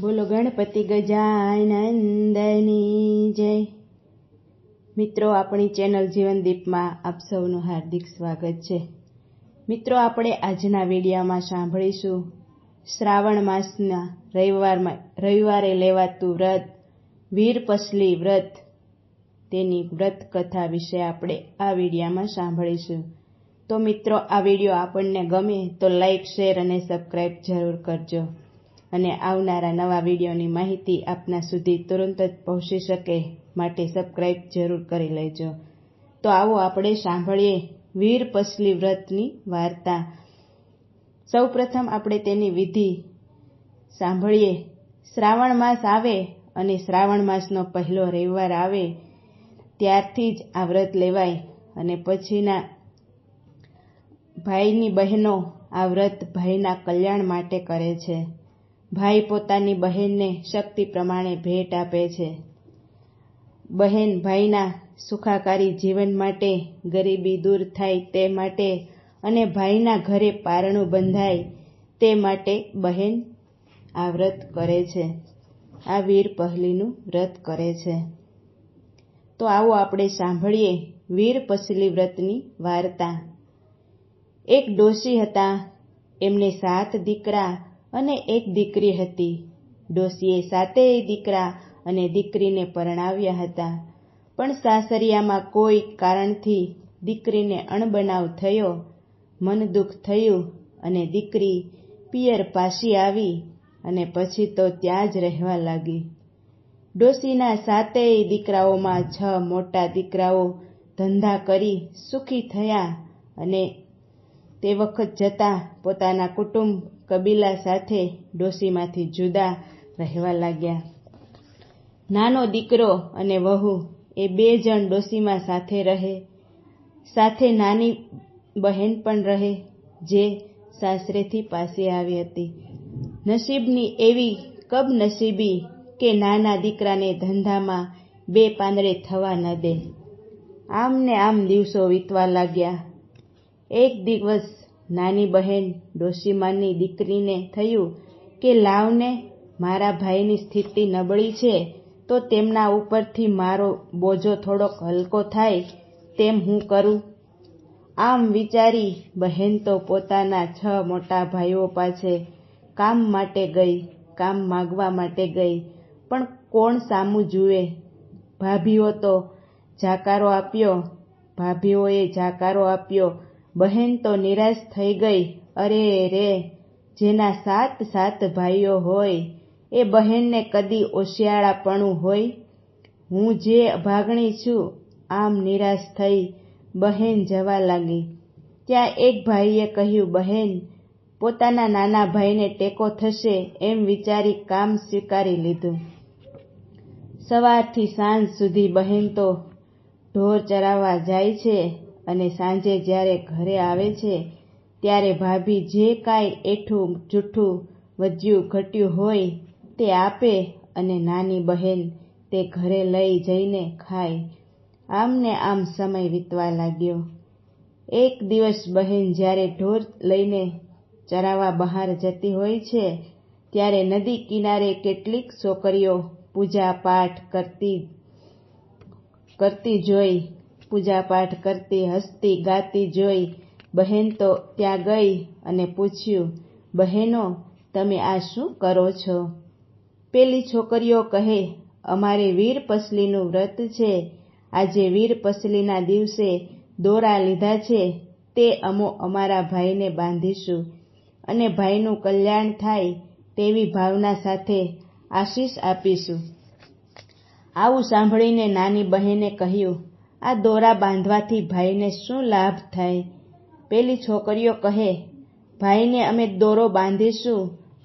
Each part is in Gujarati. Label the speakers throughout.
Speaker 1: બોલો ગણપતિ ગજાનંદની જય. મિત્રો, આપણી ચેનલ જીવનદીપમાં આપ સૌનું હાર્દિક સ્વાગત છે. મિત્રો, આપણે આજના વિડીયોમાં સાંભળીશું શ્રાવણ માસના રવિવારમાં, રવિવારે લેવાતું વ્રત વીરપસલી વ્રત. તેની વ્રત કથા વિશે આપણે આ વિડીયોમાં સાંભળીશું. તો મિત્રો, આ વીડિયો આપણને ગમે તો લાઈક, શેર અને સબસ્ક્રાઈબ જરૂર કરજો. અને આવનારા નવા વિડીયોની માહિતી આપના સુધી તુરંત જ પહોંચી શકે માટે સબસ્ક્રાઇબ જરૂર કરી લેજો. તો આવો આપણે સાંભળીએ વીર પસલી વ્રતની વાર્તા. સૌપ્રથમ આપણે તેની વિધિ સાંભળીએ. શ્રાવણ માસ આવે અને શ્રાવણ માસનો પહેલો રવિવાર આવે, ત્યારથી જ આ વ્રત લેવાય અને પછીના ભાઈની બહેનો આ વ્રત ભાઈના કલ્યાણ માટે કરે છે. ભાઈ પોતાની બહેનને શક્તિ પ્રમાણે ભેટ આપે છે. બહેન ભાઈના સુખાકારી જીવન માટે ગરીબી દૂર થાય તે માટે અને ભાઈના ઘરે પારણું બંધાય તે માટે બહેન આ વ્રત કરે છે. આ વીર પહલીનું વ્રત કરે છે. તો આવો આપણે સાંભળીએ વીર પસલી વ્રતની વાર્તા. એક ડોશી હતા. એમને સાત દીકરા અને એક દીકરી હતી. ડોશીએ સાતેય દીકરા અને દીકરીને પરણાવ્યા હતા. પણ સાસરિયામાં કોઈ કારણથી દીકરીને અણબનાવ થયો. મન દુઃખ થયું અને દીકરી પિયર પાછી આવી અને પછી તો ત્યાં જ રહેવા લાગી. ડોશીના સાતેય દીકરાઓમાં છ મોટા દીકરાઓ ધંધા કરી સુખી થયા અને તે વખત જતાં પોતાના કુટુંબ કબીલા સાથે ડોશીમાંથી જુદા રહેવા લાગ્યા. નાનો દીકરો અને વહુ એ બે જણ ડોશીમાં સાથે રહે. સાથે નાની બહેન પણ રહે, જે સાસરેથી પાસે આવી હતી. નસીબની એવી કબનસીબી કે નાના દીકરાને ધંધામાં બે પાંદડે થવા ન દે. આમ ને આમ દિવસો વીતવા લાગ્યા. એક દિવસ નાની બહેન ડોશીમાની દીકરીને થયું કે લાવને મારા ભાઈની સ્થિતિ નબળી છે, તો તેમના ઉપરથી મારો બોજો થોડોક હલકો થાય, તેમ હું કરું. આમ વિચારી બહેન તો પોતાના છ મોટા ભાઈઓ પાસે કામ માટે ગઈ, કામ માગવા માટે ગઈ, પણ કોણ સામું જુએ? ભાભીઓ તો જાકારો આપ્યો, ભાભીઓએ જાકારો આપ્યો બહેન તો નિરાશ થઈ ગઈ. અરે રે, જેના સાત સાત ભાઈઓ હોય, એ બહેનને કદી ઓશિયાળાપણું હોય? હું જે અભાગણી છું, આમ નિરાશ થઈ બહેન જવા લાગી. ત્યાં એક ભાઈએ કહ્યું, બહેન, પોતાના નાના ભાઈને ટેકો થશે એમ વિચારી કામ સ્વીકારી લીધું. સવારથી સાંજ સુધી બહેન તો ઢોર ચરાવવા જાય છે. અને સાંજે જ્યારે ઘરે આવે છે, ત્યારે ભાભી જે કાંઈ એઠું જૂઠું વધ્યું, ઘટ્યું હોય તે આપે અને નાની બહેન તે ઘરે લઈ જઈને ખાય. આમ ને આમ સમય વીતવા લાગ્યો. એક દિવસ બહેન જ્યારે ઢોર લઈને ચરાવવા બહાર જતી હોય છે, ત્યારે નદી કિનારે કેટલીક છોકરીઓ પૂજા પાઠ કરતી કરતી જોઈ પૂજા પાઠ કરતી, હસતી, ગાતી જોઈ, બહેન તો ત્યાં ગઈ અને પૂછ્યું, બહેનો, તમે આ શું કરો છો? પેલી છોકરીઓ કહે, અમારે વીર પસલીનું વ્રત છે. આજે વીર પસલીના દિવસે દોરા લીધા છે. તે અમો અમારા ભાઈને બાંધીશું. અને ભાઈનું કલ્યાણ થાય તેવી ભાવના સાથે આશીષ આપીશું. આવું સાંભળીને નાની બહેને કહ્યું આ દોરા બાંધવાથી ભાઈને શું લાભ થાય? પેલી છોકરીઓ કહે, ભાઈને અમે દોરો બાંધીશું,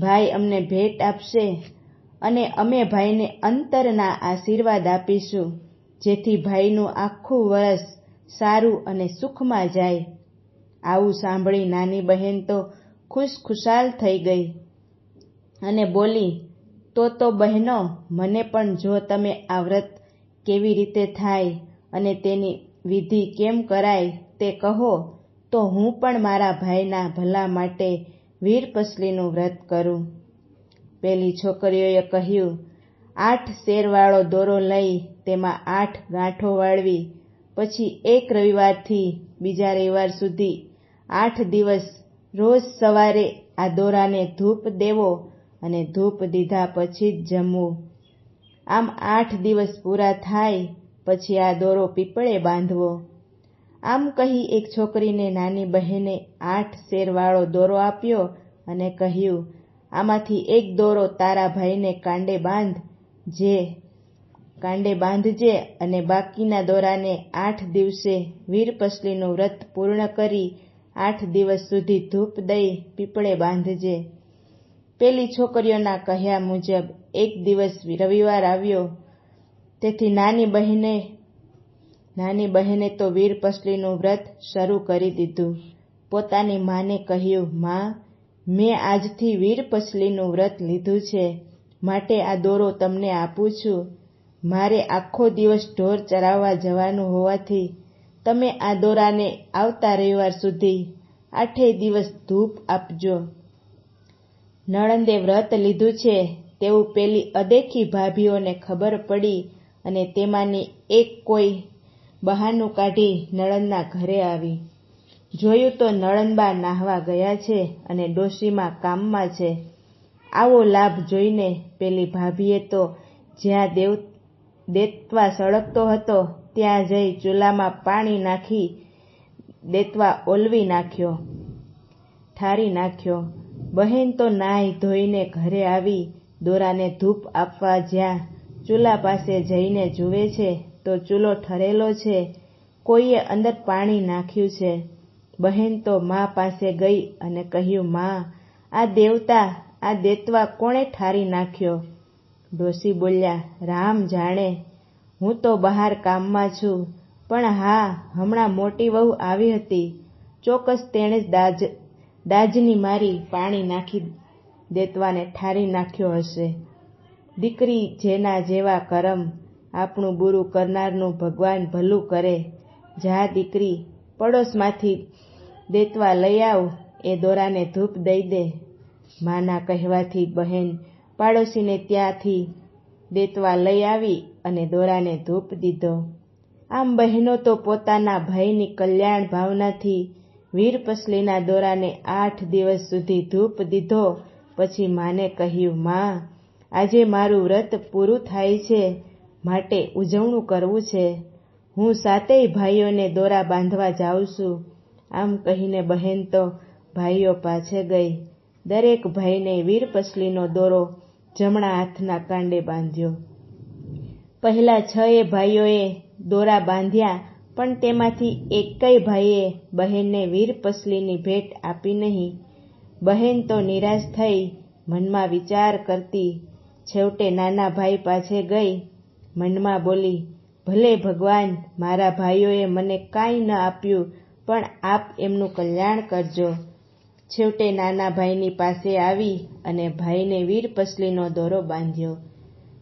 Speaker 1: ભાઈ અમને ભેટ આપશે અને અમે ભાઈને અંતરના આશીર્વાદ આપીશું, જેથી ભાઈનું આખું વરસ સારું અને સુખમાં જાય. આવું સાંભળી નાની બહેન તો ખુશ ખુશાલ થઈ ગઈ અને બોલી, તો તો બહેનો, મને પણ જો તમે આ વ્રત કેવી રીતે થાય અને તેની વિધિ કેમ કરાય તે કહો, તો હું પણ મારા ભાઈના ભલા માટે વીરપસલીનું વ્રત કરું. પેલી છોકરીઓએ કહ્યું, આઠ શેરવાળો દોરો લઈ તેમાં આઠ ગાંઠો વાળવી, પછી એક રવિવારથી બીજા રવિવાર સુધી આઠ દિવસ રોજ સવારે આ દોરાને ધૂપ દેવો અને ધૂપ દીધા પછી જ જમવું. આમ આઠ દિવસ પૂરા થાય પછી આ દોરો પીપળે બાંધવો. આમ કહી એક છોકરીને નાની બહેને આઠ શેરવાળો દોરો આપ્યો અને કહ્યું, આમાંથી એક દોરો તારા ભાઈને કાંડે બાંધ, જે કાંડે બાંધજે અને બાકીના દોરાને આઠ દિવસે વીરપસલીનું વ્રત પૂર્ણ કરી આઠ દિવસ સુધી ધૂપ દઈ પીપળે બાંધજે. પેલી છોકરીઓના કહ્યા મુજબ, એક દિવસ રવિવાર આવ્યો તેથી નાની બહેને નાની બહેને તો વીરપસલીનું વ્રત શરૂ કરી દીધું. પોતાની માને કહ્યું, માં, મેં આજથી વીરપસલીનું વ્રત લીધું છે. માટે આ દોરો તમને આપું છું. મારે આખો દિવસ ઢોર ચરાવવા જવાનું હોવાથી તમે આ દોરાને આવતા રવિવાર સુધી આઠેય દિવસ ધૂપ આપજો. નણંદે વ્રત લીધું છે તેવું પેલી અદેખી ભાભીઓને ખબર પડી અને તેમાંની એક કોઈ બહાનું કાઢી નળનના ઘરે આવી. જોયું તો નળનબા નાહવા ગયા છે અને ડોશીમાં કામમાં છે. આવો લાભ જોઈને પેલી ભાભીએ તો જ્યાં દેવ દેતવા સળગતો હતો ત્યાં જઈ ચૂલામાં પાણી નાખી દેતવા ઓલવી નાખ્યો, ઠારી નાખ્યો. બહેન તો નાહી ધોઈને ઘરે આવી, દોરાને ધૂપ આપવા જ્યાં ચૂલા પાસે જઈને જુએ છે તો ચૂલો ઠરેલો છે. કોઈએ અંદર પાણી નાખ્યું છે. બહેન તો મા પાસે ગઈ અને કહ્યું, મા, આ દેવતા, આ દેતવા કોણે ઠારી નાખ્યો? ડોસી બોલ્યા, રામ જાણે. હું તો બહાર કામમાં છું, પણ હા, હમણાં મોટી વહુ આવી હતી. ચોક્કસ તેણે જ દાજ, દાજની મારી પાણી નાખી દેતવાને ઠારી નાખ્યો હશે. દીકરી જેના જેવા કરમ આપણું બુરું કરનારનું ભગવાન ભલું કરે, જા દીકરી પડોશમાંથી દેતવા લઈ આવ, એ દોરાને ધૂપ દઈ દે. માના કહેવાથી બહેન પાડોશીને ત્યાંથી દેતવા લઈ આવી અને દોરાને ધૂપ દીધો. આમ બહેનો તો પોતાના ભાઈની કલ્યાણ ભાવનાથી વીરપસલીના દોરાને આઠ દિવસ સુધી ધૂપ દીધો, પછી માને કહ્યું, માં આજે મારું વ્રત પૂરું થાય છે માટે ઉજવણું કરવું છે. હું સાતેય ભાઈઓને દોરા બાંધવા જાઉં છું. આમ કહીને બહેન તો ભાઈઓ પાછે ગઈ. દરેક ભાઈને વીરપસલીનો દોરો જમણા હાથના કાંડે બાંધ્યો. પહેલા છ એ ભાઈઓએ દોરા બાંધ્યા, પણ તેમાંથી એકેય ભાઈએ બહેનને વીરપસલીની ભેટ આપી નહીં. બહેન તો નિરાશ થઈ મનમાં વિચાર કરતી છેવટે નાના ભાઈ પાસે ગઈ. મનમાં બોલી, ભલે ભગવાન, મારા ભાઈઓએ મને કાંઈ ન આપ્યું, પણ આપ એમનું કલ્યાણ કરજો. છેવટે નાના ભાઈની પાસે આવી અને ભાઈને વીરપસલીનો દોરો બાંધ્યો.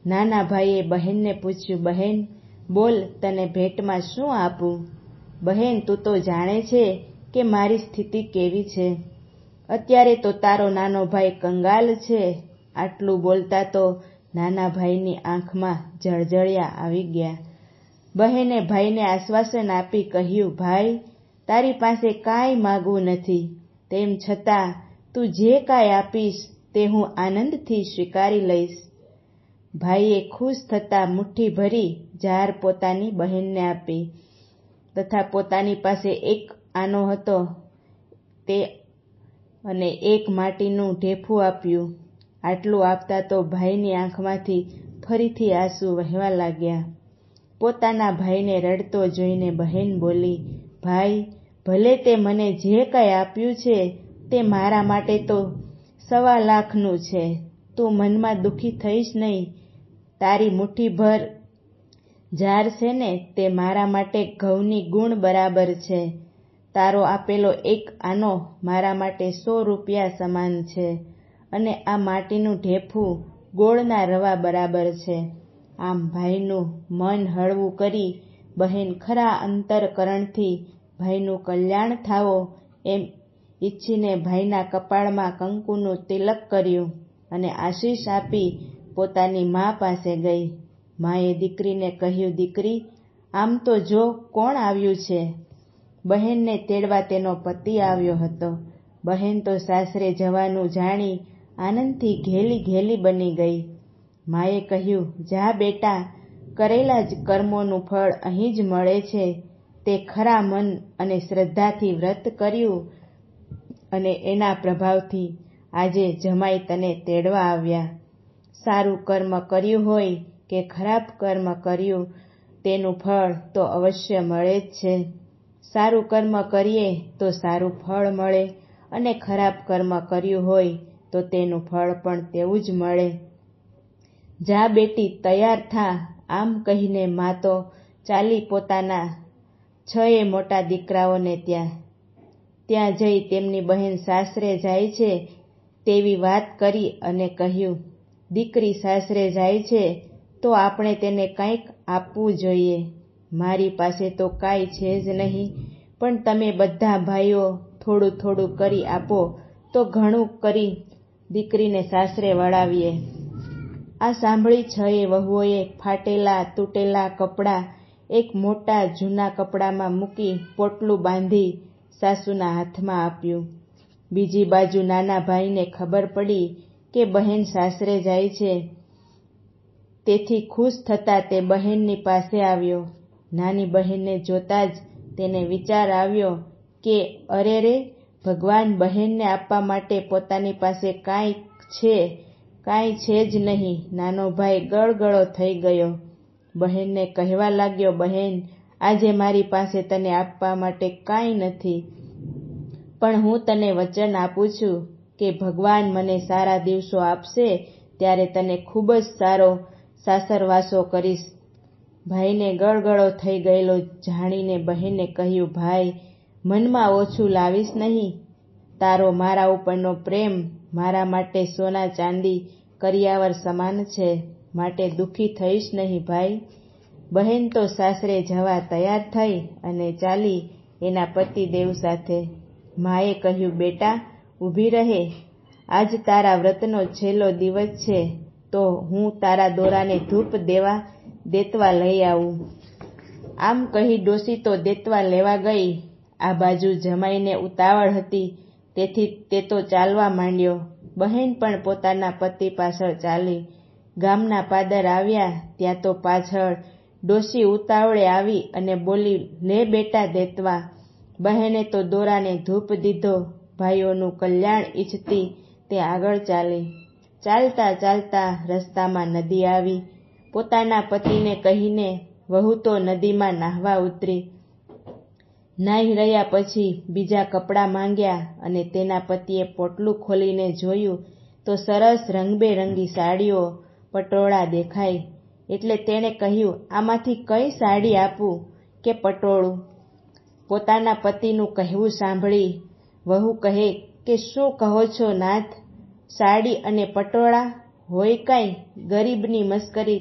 Speaker 1: નાના ભાઈએ બહેનને પૂછ્યું, બહેન, બોલ, તને ભેટમાં શું આપું? બહેન, તું તો જાણે છે કે મારી સ્થિતિ કેવી છે. અત્યારે તો તારો નાનો ભાઈ કંગાલ છે. આટલું બોલતા તો નાના ભાઈની આંખમાં જળજળિયા આવી ગયા. બહેને ભાઈને આશ્વાસન આપી કહ્યું, ભાઈ, તારી પાસે કાંઈ માગવું નથી. તેમ છતાં તું જે કાંઈ આપીશ તે હું આનંદથી સ્વીકારી લઈશ. ભાઈએ ખુશ થતાં મુઠ્ઠી ભરી જાર પોતાની બહેનને આપી તથા પોતાની પાસે એક આનો હતો તે અને એક માટીનું ઢેફું આપ્યું. આટલું આપતા તો ભાઈની આંખમાંથી ફરીથી આંસુ વહેવા લાગ્યા. પોતાના ભાઈને રડતો જોઈને બહેન બોલી, ભાઈ, ભલે તે મને જે કાંઈ આપ્યું છે તે મારા માટે તો સવા લાખનું છે. તું મનમાં દુઃખી થઈશ નહીં. તારી મુઠ્ઠીભર જાર છે ને તે મારા માટે ઘઉંની ગુણ બરાબર છે. તારો આપેલો એક આનો મારા માટે સો રૂપિયા સમાન છે. અને આ માટીનું ઢેફું ગોળના રવા બરાબર છે. આમ ભાઈનું મન હળવું કરી બહેન ખરા અંતરકરણથી ભાઈનું કલ્યાણ થાવો એમ ઈચ્છીને ભાઈના કપાળમાં કંકુનું તિલક કર્યું અને આશીષ આપી પોતાની મા પાસે ગઈ. માએ દીકરીને કહ્યું, દીકરી, આમ તો જો કોણ આવ્યું છે? બહેનને તેડવા તેનો પતિ આવ્યો હતો. બહેન તો સાસરે જવાનું જાણી આનંદથી ઘેલી ઘેલી બની ગઈ. માએ કહ્યું, જા બેટા, કરેલા જ કર્મોનું ફળ અહીં જ મળે છે. તે ખરા મન અને શ્રદ્ધાથી વ્રત કર્યું અને એના પ્રભાવથી આજે જમાઈ તને તેડવા આવ્યા. સારું કર્મ કર્યું હોય કે ખરાબ કર્મ કર્યું, તેનું ફળ તો અવશ્ય મળે જ છે. સારું કર્મ કરીએ તો સારું ફળ મળે અને ખરાબ કર્મ કર્યું હોય તો તેનું ફળ પણ તેવું જ મળે. જા બેટી, તૈયાર થા. આમ કહીને મા તો ચાલી પોતાના છએ મોટા દીકરાઓને ત્યાં. ત્યાં જઈ તેમની બહેન સાસરે જાય છે તેવી વાત કરી અને કહ્યું, દીકરી સાસરે જાય છે તો આપણે તેને કંઈક આપવું જોઈએ. મારી પાસે તો કાંઈ છે જ નહીં, પણ તમે બધા ભાઈઓ થોડું થોડું કરી આપો તો ઘણું કરી દીકરીને સાસરે વળાવીએ. આ સાંભળી છએ વહુઓએ ફાટેલા, તૂટેલા કપડાં એક મોટા જૂના કપડામાં મૂકી પોટલું બાંધી સાસુના હાથમાં આપ્યું. બીજી બાજુ નાના ભાઈને ખબર પડી કે બહેન સાસરે જાય છે. તેથી ખુશ થતા તે બહેનની પાસે આવ્યો. નાની બહેનને જોતા જ તેને વિચાર આવ્યો કે, અરે રે ભગવાન બહેનને આપવા માટે પોતાની પાસે કાંઈ છે કાંઈ છે જ નહીં. નાનો ભાઈ ગળગળો થઈ ગયો. બહેનને કહેવા લાગ્યો, બહેન, આજે મારી પાસે તને આપવા માટે કાંઈ નથી. પણ હું તને વચન આપું છું કે ભગવાન મને સારા દિવસો આપશે, ત્યારે તને ખૂબ જ સારો સાસરવાસો કરીશ. ભાઈને ગળગળો થઈ ગયેલો જાણીને બહેને કહ્યું, ભાઈ મનમાં ઓછું લાવીશ નહીં. તારો મારા ઉપરનો પ્રેમ મારા માટે સોના ચાંદી કરિયાવર સમાન છે. માટે દુઃખી થઈશ નહીં ભાઈ. બહેન તો સાસરે જવા તૈયાર થઈ અને ચાલી એના પતિદેવ સાથે. માએ કહ્યું, બેટા, ઊભી રહે. આજ તારા વ્રતનો છેલ્લો દિવસ છે, તો હું તારા દોરાને ધૂપ દેવા, દેતવા લઈ આવું. આમ કહી ડોસી તો દેતવા લેવા ગઈ. આ બાજુ જમાઈને ઉતાવળ હતી. તેથી તે તો ચાલવા માંડ્યો. બહેન પણ પોતાના પતિ પાછળ ચાલી ગામના પાદર આવ્યા. ત્યાં તો પાછળ ડોસી ઉતાવળે આવી અને બોલી, લે બેટા દેતવા. બહેને તો દોરાને ધૂપ દીધો. ભાઈઓનું કલ્યાણ ઈચ્છતી તે આગળ ચાલી. ચાલતા ચાલતા રસ્તામાં નદી આવી. પોતાના પતિને કહીને વહુ તો નદીમાં નાહવા ઉતરી. નાહી રહ્યા પછી બીજા કપડાં માંગ્યા અને તેના પતિએ પોટલું ખોલીને જોયું તો સરસ રંગબેરંગી સાડીઓ પટોળા દેખાય એટલે તેણે કહ્યું, આમાંથી કઈ સાડી આપું કે પટોળું? પોતાના પતિનું કહેવું સાંભળી વહુ કહે, કે શું કહો છો નાથ? સાડી અને પટોળા હોય કાંઈ? ગરીબની મસ્કરી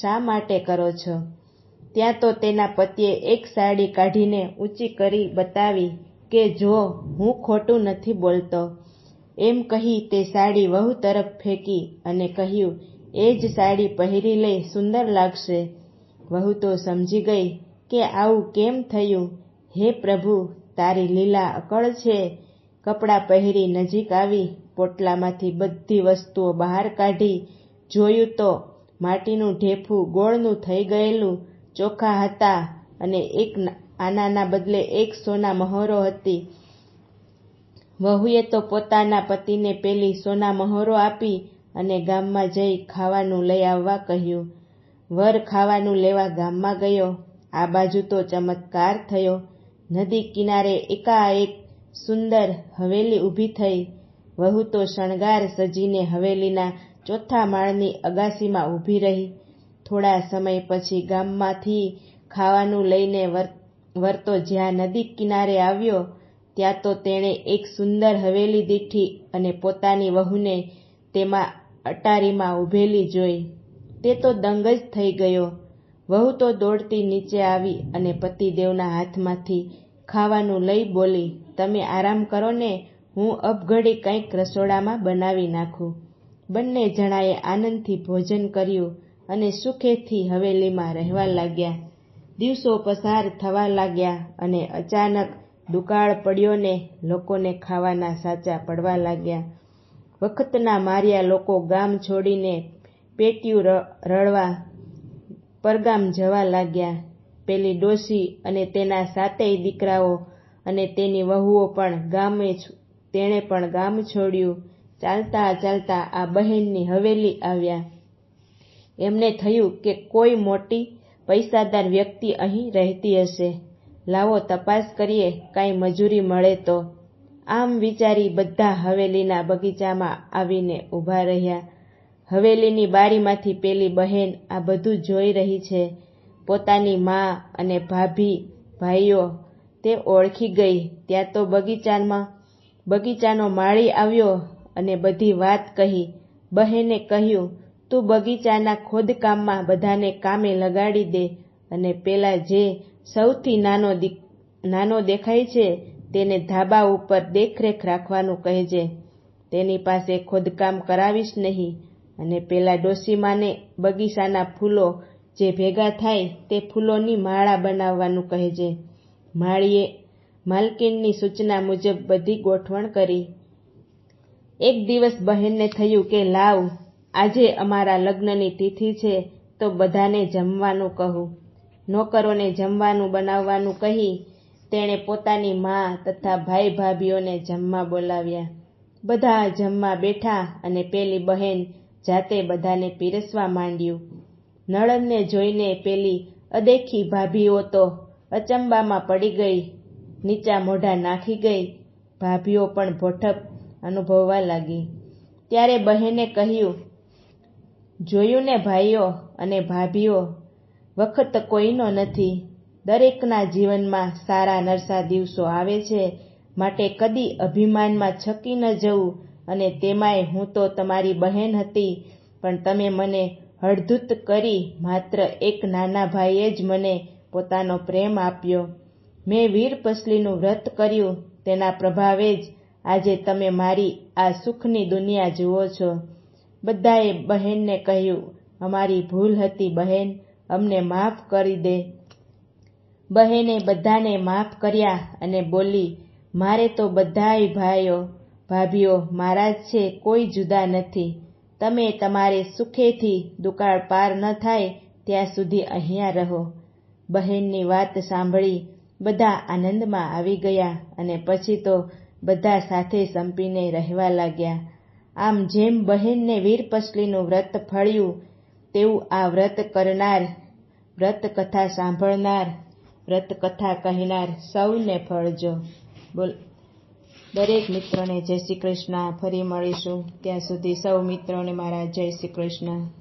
Speaker 1: શા માટે કરો છો? ત્યાં તો તેના પતિએ એક સાડી કાઢીને ઊંચી કરી બતાવી કે, જો, હું ખોટું નથી બોલતો. એમ કહી તે સાડી વહુ તરફ ફેંકી અને કહ્યું, એ જ સાડી પહેરી લે સુંદર લાગશે. વહુ તો સમજી ગઈ કે, આવું કેમ થયું? હે પ્રભુ, તારી લીલા અકળ છે. કપડાં પહેરી નજીક આવી, પોટલામાંથી બધી વસ્તુઓ બહાર કાઢી, જોયું તો માટીનું ઢેફું ગોળનું થઈ ગયેલું ચોખા હતા અને એક આનાના બદલે એક સોના મહોરો હતી. વહુએ તો પોતાના પતિને પેલી સોના મહોરો આપી અને ગામમાં જઈ ખાવાનું લઈ આવવા કહ્યું. વર ખાવાનું લેવા ગામમાં ગયો. આ બાજુ તો ચમત્કાર થયો. નદી કિનારે એકાએક સુંદર હવેલી ઊભી થઈ. વહુ તો શણગાર સજીને હવેલીના ચોથા માળની અગાસીમાં ઊભી રહી. થોડા સમય પછી ગામમાંથી ખાવાનું લઈને વરતો જ્યાં નદી કિનારે આવ્યો, ત્યાં તો તેણે એક સુંદર હવેલી દીઠી અને પોતાની વહુને તેમાં અટારીમાં ઊભેલી જોઈ. તે તો દંગ જ થઈ ગયો. વહુ તો દોડતી નીચે આવી અને પતિદેવના હાથમાંથી ખાવાનું લઈ બોલી, તમે આરામ કરો ને, હું અપઘડી કંઈક રસોડામાં બનાવી નાખું. બંને જણાએ આનંદથી ભોજન કર્યું. અને સુખેથી હવેલીમાં રહેવા લાગ્યા. દિવસો પસાર થવા લાગ્યા અને અચાનક દુકાળ પડ્યો ને લોકોને ખાવાના સાચા પડવા લાગ્યા. વખતના માર્યા લોકો ગામ છોડીને પેટ્યું રળવા, પરગામ જવા લાગ્યા. પેલી ડોશી અને તેના સાતેય દીકરાઓ અને તેની વહુઓ પણ ગામે તેણે પણ ગામ છોડ્યું. ચાલતા ચાલતા આ બહેનની હવેલી આવ્યા. એમને થયું કે કોઈ મોટી પૈસાદાર વ્યક્તિ અહીં રહેતી હશે. લાવો તપાસ કરીએ, કાંઈ મજૂરી મળે તો. આમ વિચારી બધા હવેલીના બગીચામાં આવીને ઊભા રહ્યા. હવેલીની બારીમાંથી પેલી બહેન આ બધું જોઈ રહી છે. પોતાની મા અને ભાભી, ભાઈઓ, તે ઓળખી ગઈ. ત્યાં તો બગીચામાં, બગીચાનો માળી આવ્યો અને બધી વાત કહી. બહેને કહ્યું તું બગીચાના ખોદકામમાં બધાને કામે લગાડી દે અને પેલા જે સૌથી નાનો નાનો દેખાય છે તેને ધાબા ઉપર દેખરેખ રાખવાનું કહેજે. તેની પાસે ખોદકામ કરાવીશ નહીં અને પેલા ડોશીમાને બગીચાના ફૂલો જે ભેગા થાય તે ફૂલોની માળા બનાવવાનું કહેજે. માળીએ માલકીનની સૂચના મુજબ બધી ગોઠવણ કરી. એક દિવસ બહેનને થયું કે લાવ આજે અમારા લગ્નની તિથિ છે, તો બધાને જમવાનું કહું. નોકરોને જમવાનું બનાવવાનું કહી તેણે પોતાની મા તથા ભાઈ ભાભીઓને જમવા બોલાવ્યા. બધા જમવા બેઠા અને પેલી બહેન જાતે બધાને પીરસવા માંડ્યું. નળનને જોઈને પેલી અદેખી ભાભીઓ તો અચંબામાં પડી ગઈ, નીચા મોઢા નાખી ગઈ, ભાભીઓ પણ ભોઠપ અનુભવવા લાગી. ત્યારે બહેને કહ્યું જોયું ને ભાઈઓ અને ભાભીઓ, વખત કોઈનો નથી. દરેકના જીવનમાં સારા નરસા દિવસો આવે છે. માટે કદી અભિમાનમાં છકી ન જવું અને તેમાંય હું તો તમારી બહેન હતી. પણ તમે મને હળધૂત કરી માત્ર એક નાના ભાઈએ જ મને પોતાનો પ્રેમ આપ્યો. મેં વીર પસલીનું વ્રત કર્યું. તેના પ્રભાવે જ આજે તમે મારી આ સુખની દુનિયા જુઓ છો. બધાએ બહેનને કહ્યું, અમારી ભૂલ હતી, બહેન, અમને માફ કરી દે. બહેને બધાને માફ કર્યા અને બોલી, મારે તો બધાય ભાઈઓ, ભાભીઓ, મારા જ છે, કોઈ જુદા નથી. તમે તમારે સુખેથી દુકાળ પાર ન થાય, ત્યાં સુધી અહીંયા રહો. બહેનની વાત સાંભળી બધા આનંદમાં આવી ગયા અને પછી તો બધા સાથે સંપીને રહેવા લાગ્યા. આમ જેમ બહેનને વીરપસલીનું વ્રત ફળ્યું, તેવું આ વ્રત કરનાર, વ્રત કથા સાંભળનાર, વ્રત કથા કહેનાર સૌને ફળજો. બોલ. દરેક મિત્રોને જય શ્રી કૃષ્ણ. ફરી મળીશું. ત્યાં સુધી સૌ મિત્રોને મારા જય શ્રી કૃષ્ણ.